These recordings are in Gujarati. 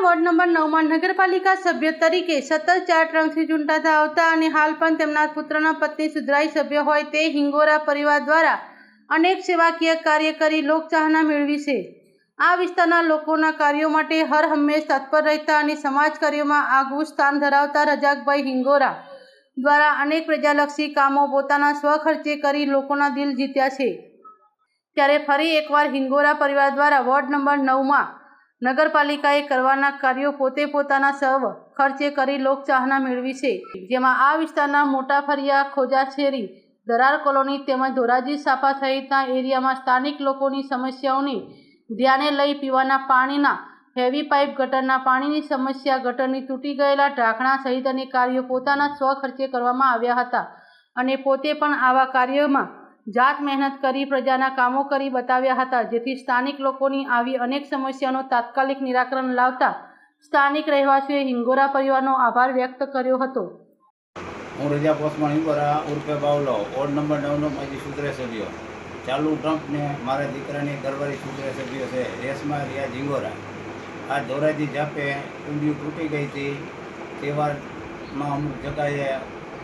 નવમાં નગરપાલિકા સભ્ય તરીકે સતત ચાર ટર્મથી ચૂંટાતા આવતા અને હાલ પણ તેમના પુત્રના પત્ની સુધરાઈ સભ્ય હોય તે હિંગોરા પરિવાર દ્વારા અનેક સેવાકીય કાર્ય કરી લોકચાહના મેળવી છે આ વિસ્તારના લોકોના કાર્યો માટે હર હંમેશ તત્પર રહેતા અને સમાજ કાર્યોમાં આગવું સ્થાન ધરાવતા રજાકભાઈ હિંગોરા દ્વારા અનેક પ્રજાલક્ષી કામો પોતાના સ્વખર્ચે કરી લોકોના દિલ જીત્યા છે. ત્યારે ફરી એકવાર હિંગોરા પરિવાર દ્વારા વોર્ડ નંબર નવમાં નગરપાલિકાએ કરવાના કાર્યો પોતે પોતાના સર્વ ખર્ચે કરી લોકચાહના મેળવી છે. જેમાં આ વિસ્તારના મોટા ફરિયા ખોજાછેરી, દરાર કોલોની તેમજ ધોરાજી સાફા સહિતના એરિયામાં સ્થાનિક લોકોની સમસ્યાઓને ધ્યાને લઈ પીવાના પાણીના હેવી પાઇપ ગટરના પાણીની સમસ્યા ગટરની તૂટી ગયેલા ઢાંકણા સહિત અને કાર્યો પોતાના સ્વખર્ચે કરવામાં આવ્યા હતા અને પોતે પણ આવા કાર્યોમાં જાત મહેનત કરી, પ્રજાના કામો કરી બતાવ્યા હતા, જેથી સ્થાનિક લોકોની આવી અનેક સમસ્યાનો તાત્કાલિક નિરાકરણ લાવતા સ્થાનિક રહેવાસીઓએ હિંગોરા પરિવારનો આભાર વ્યક્ત કર્યો હતો. હું રજા પોસ્ટમાં હિંગોરા ઉર્ફે બાવલો, વોર્ડ નંબર નવનો માજી સૂત્રે સભ્યો ચાલુ ટ્રમ્પને મારા દીકરાની દરબારી સૂત્રે સભ્યો છે, રેશમા રિયા ઝીંગોરા આ ધોરાજી જાપે કુંડિયું તૂટી ગઈ હતી, તહેવારમાં અમુક જગાએ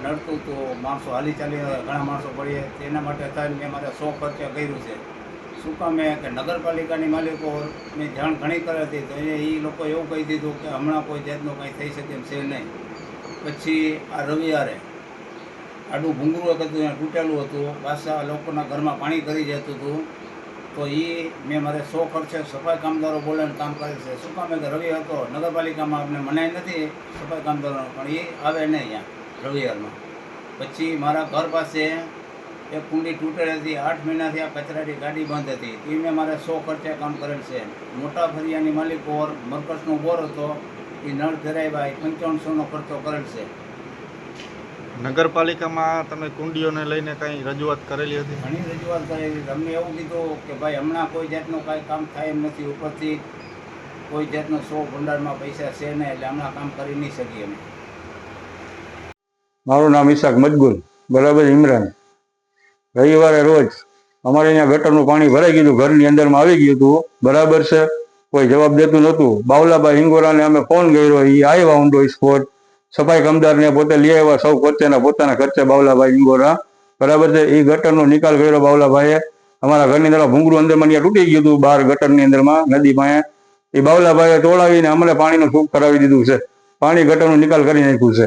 નડતું હતું માણસો હાલી ચાલી ઘણા માણસો પડીએ. તેના માટે થઈને મેં મારે સો ખર્ચા કર્યું છે. શું કામે કે નગરપાલિકાની માલિકો મેં જાણ ઘણી કરી હતી તો એ લોકો એવું કહી દીધું કે હમણાં કોઈ જાતનું કંઈ થઈ શકે એમ છે નહીં. પછી આ રવિવારે આડું ભૂંગળું હતું, ત્યાં તૂટેલું હતું, પાછા લોકોના ઘરમાં પાણી કરી જતું હતું. તો એ મેં મારે સો ખર્ચે સફાઈ કામદારો બોલાવીને કામ કરે છે. શું કામ કે રવિ હતો નગરપાલિકામાં આપણે મનાય નથી સફાઈ કામદારોનો, પણ એ આવે નહીં અહીંયા. રવિવારમાં. પછી મારા ઘર પાસે એક કુંડી તૂટેલ હતી આઠ મહિનાથી આ કચરાની ગાડી બંધ હતી. એ મેં મારે સો ખર્ચે કામ કરેલ છે. મોટા ફરિયાની માલિક ઓર મરકસનો બોર હતો એ નળ ધરાય એ પંચાવનસોનો ખર્ચો કરેલ છે. નગરપાલિકામાં તમે કુંડીઓને લઈને કંઈ રજૂઆત કરેલી હતી? ઘણી રજૂઆત કરેલી. અમને એવું કીધું કે ભાઈ હમણાં કોઈ જાતનું કાંઈ કામ થાય એમ નથી ઉપરથી. કોઈ જાતનો સો ભંડારમાં પૈસા છે નહીં એટલે હમણાં કામ કરી નહીં શકીએ અમે. મારું નામ ઈશાક મજગુલ, બરાબર ઇમરાન. રવિવારે રોજ અમારે અહીંયા ગટરનું પાણી ભરાઈ ગયું ઘરની અંદરમાં આવી ગયું હતું. બરાબર છે? કોઈ જવાબ દેતું નહોતું. બાવલાભાઈ હિંગોરાને અમે ફોન કર્યો એ આવ્યા ઊંડો સ્પોટ સફાઈ કામદારને પોતે લઈ આવ્યા, સૌ ખર્ચેના પોતાના ખર્ચે બાવલાભાઈ હિંગોરા. બરાબર છે? એ ગટરનો નિકાલ કર્યો બાવલાભાઈએ. અમારા ઘરની અંદર ભૂંગળું અંદરમાં ત્યાં તૂટી ગયું હતું, બહાર ગટરની અંદરમાં, નદી પાસે. એ બાવલાભાઈએ તોડાવીને અમને પાણીનું સુખ કરાવી દીધું છે. પાણી ગટરનો નિકાલ કરી નાખ્યું છે.